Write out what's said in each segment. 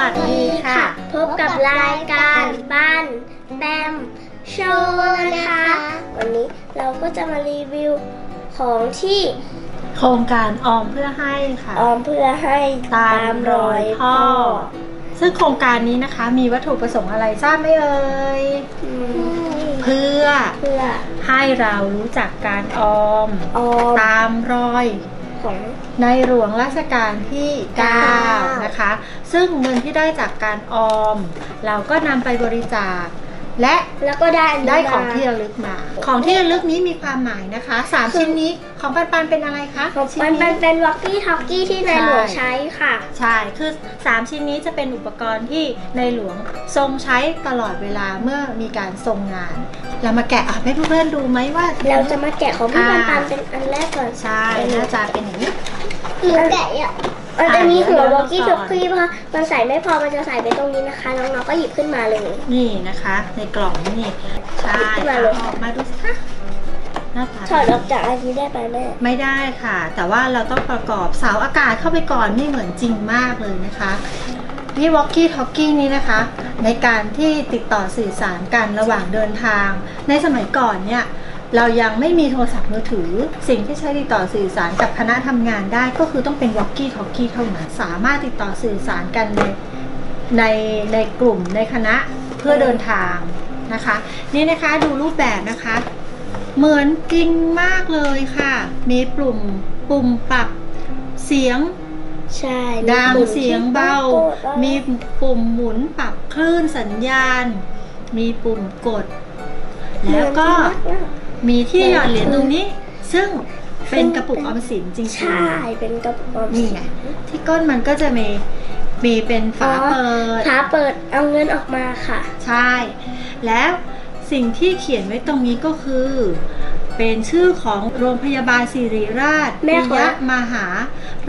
วัสดีค่ะ พบกับรายการบ้านแบมโชว์นะคะ วันนี้เราก็จะมารีวิวของที่โครงการออมเพื่อให้ค่ะ ออมเพื่อให้ตามรอยพ่อ ซึ่งโครงการนี้นะคะ มีวัตถุประสงค์อะไรทราบไหมเอ่ยอืมเพื่อเพื่อให้เรารู้จักการออมออมตามรอย ของในหลวงรัชกาลที่เก้า9นะคะ ซึ่งเงินที่ได้จากการออม เราก็นำไปบริจาค และแล้วก็ได้นนี้ได้ของมาที่ระลึกมา ของที่ระลึกนี้มีความหมายนะคะสามคือชิ้นนี้ ของปันปันเป็นอะไรคะของชิ้มันนี้เป็นเป็นวอกกี้ท็อกกี้ที่ในหลวงใช้ค่ะ ใช่ คือ 3 ชิ้นนี้จะเป็นอุปกรณ์ที่ในหลวงทรงใช้ตลอดเวลาเมื่อมีการทรงงาน เรามาแกะอะให้เพื่อนๆดูไหมว่า เราจะมาแกะของพี่อ่าปันปันเป็นอันแรกก่อนใช่หน้าตาเป็นอย่างนี้หนูแกะอะอันอ่านี้หัวเดี๋ยววอกกี้เดี๋ท็ยวอกกี้เพราะมันใส่ไม่พอมันจะใส่ไปตรงนี้นะคะน้องๆก็หยิบขึ้นมาเลย นี่นะคะ ในกล่องนี่ใช่ขึ้นมาเลยเอาออกมาดูสิคะ หน้าตาถอดออกจากอันนี้ได้ไหมแม่ไม่ได้ค่ะ แต่ว่าเราต้องประกอบเสาอากาศเข้าไปก่อนนี่เหมือนจริงมากเลยนะคะนี่วอกกี้ทอกกี้นี้นะคะ ในการที่ติดต่อสื่อสารกันระหว่างเดินทาง ในสมัยก่อนเนี่ยเรายังไม่มีโทรศัพท์มือถือ สิ่งที่ใช้ติดต่อสื่อสารกับคณะทำงานได้ก็คือต้องเป็นวอกกี้ทอกกี้เท่านั้นสามารถติดต่อสื่อสารกันในในในกลุ่มในคณะเพื่อเดินทางนะคะ นี่นะคะดูรูปแบบนะคะ เหมือนจริงมากเลยค่ะ มีปุ่มปุ่มปรับเสียงใช่ดังปุ่มเสียงเบา มีที่ปุ่มหมุนปรับคลื่นสัญญาณ มีปุ่มกด แล้วก็มีที่หยอดเหรียญตรงนี้ ซึ่งเป็นกระปุกออมสินจริงๆใช่เป็นกระปุกออมนี่สินไงที่ก้นมันก็จะมีมีเป็นฝาเปิดฝาเปิดเอาเงินออกมาค่ะ ใช่ แล้ว สิ่งที่เขียนไว้ตรงนี้ก็คือ เป็นชื่อของโรงพยาบาลศิริราชแม่ปิขอยมหา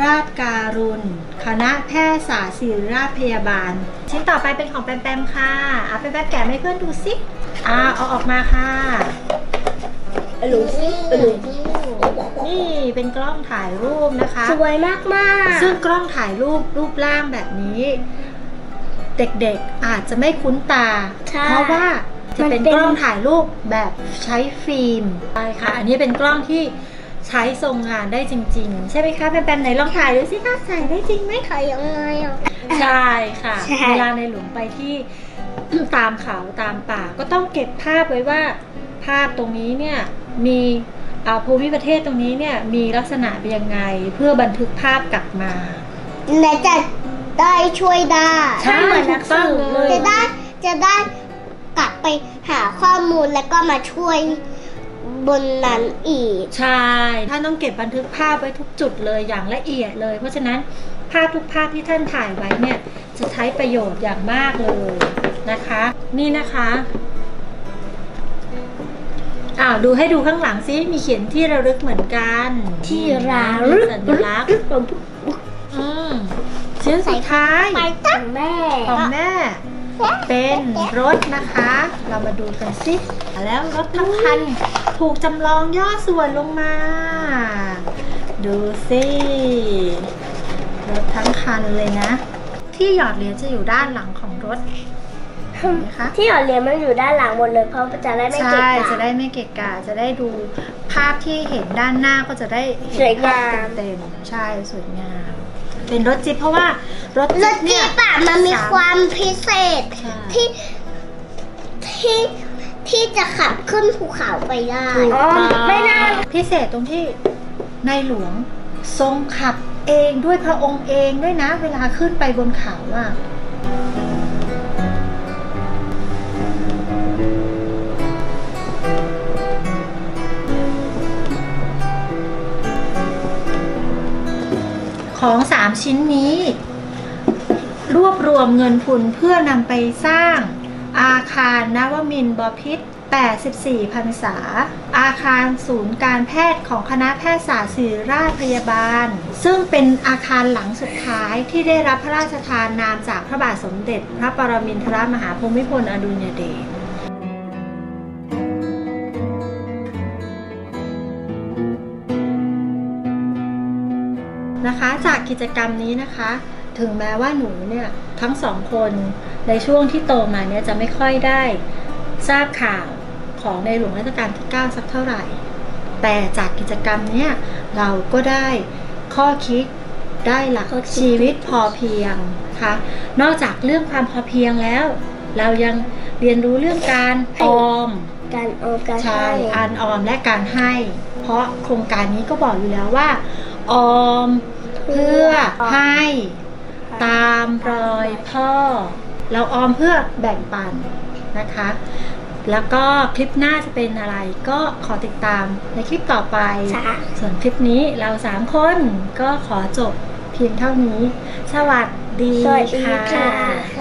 ราชการุณ คณะแพทยศาสตร์ศิริราชพยาบาล ชิ้นต่อไปเป็นของแปมแปมค่ะเอาแปมแปมแกะให้เพื่อนดูสิอ่าเอาออกมาค่ะหลุซิหลุนี่เป็นกล้องถ่ายรูปนะคะ สวยมากมากซึ่งกล้องถ่ายรูปรูปร่างแบบนี้ เด็กๆอาจจะไม่คุ้นตา ใช่เพราะว่า จะเป็นมันเป็นกล้องถ่ายรูปแบบใช้ฟิล์มใช่ค่ะ อันนี้เป็นกล้องที่ใช้ทรงงานได้จริง ๆ ใช่ไหมคะแปมๆไหนลองถ่ายดูสิคะถ่ายได้จริงไหมถ่ายยังไงอะใช่ค่ะ ใช่ เวลาในหลวงไปที่ ตามเขาตามป่า ก็ต้องเก็บภาพไว้ว่า ภาพตรงนี้เนี่ยมีอ่าภูมิประเทศตรงนี้เนี่ยมีลักษณะเป็นยังไงเพื่อบันทึกภาพกลับมาไหนจะได้ช่วยได้ใช่เหมือนนักสืบเลย จะได้จะได้ก ลับไปหาข้อมูลแล้วก็มาช่วยบนนั้นอีก ใช่ท่านต้องเก็บบันทึกภาพไว้ทุกจุดเลยอย่างละเอียดเลย เพราะฉะนั้นภาพทุกภาพที่ท่านถ่ายไว้เนี่ยจะใช้ประโยชน์อย่างมากเลยนะคะ นี่นะคะอ้าวดูให้ดูข้างหลังซิมีเขียนที่ระลึกเหมือนกันที่รามีลึกสัญลักษณ์อืมชิ้นสุดท้ายไปตั้ของงแม่ของแม่ เป็นรถนะคะ เรามาดูกันสิแล้วรถทั้งคันถูกจำลองย่อส่วนลงมา ดูสิรถทั้งคันเลยนะ ที่หยอดเหรียญจะอยู่ด้านหลังของรถเห็นไหมคะที่หยอดเหรียญมันอยู่ด้านหลังหมดเลยเพราะจะได้ไม่เกะใช่กะจะได้ไม่เกะกะจะได้ดูภาพที่เห็นด้านหน้าก็จะได้สวยเห็นภาพงามเต็มๆใช่สวยงาม เป็นรถจิ๊บเพราะว่ารถรจิ๊ถบเนี่จี๊ยปอะมันมีความพิเศษใช่ ที่ที่ที่จะขับขึ้นภูเขาไปได้ถูกอ๋อต้องไม่น่าพิเศษตรงที่ในหลวงทรงขับเองด้วยพระองค์เองด้วยนะ เวลาขึ้นไปบนเขาอะ ของสามชิ้นนี้ รวบรวมเงินทุนเพื่อนำไปสร้าง อาคารนวมินบพิษ84พรรษา อาคารศูนย์การแพทย์ของคณะแพทยศาสตร์ศิริราชพยาบาล ซึ่งเป็นอาคารหลังสุดท้ายที่ได้รับพระราชทานนามจากพระบาทสมเด็จ พระปรมินทรมหาภูมิพลอดุลยเดช นะคะ จากกิจกรรมนี้นะคะ ถึงแม้ว่าหนูเนี่ยทั้งสองคนในช่วงที่โตมาเนี่ยจะไม่ค่อยได้ทราบข่าวของในหลวงรัชกาลที่ 9 สักเท่าไหร่ แต่จากกิจกรรมเนี้ยเราก็ได้ข้อคิดได้หลักข้อคิดชีวิตพอเพียงนะคะนอกจากเรื่องความพอเพียงแล้ว เรายังเรียนรู้เรื่องการออม การออมการใช่ให้อ่านออมและการให้ เพราะโครงการนี้ก็บอกอยู่แล้วว่า ออม เพื่อให้ตามรอยพ่อ เราออมเพื่อแบ่งปันนะคะ แล้วก็คลิปหน้าจะเป็นอะไรก็ขอติดตามในคลิปต่อไปจ้ะส่วนคลิปนี้เราสามคนก็ขอจบเพียงเท่านี้ สวัสดีสวัสดีค่ะค่ะ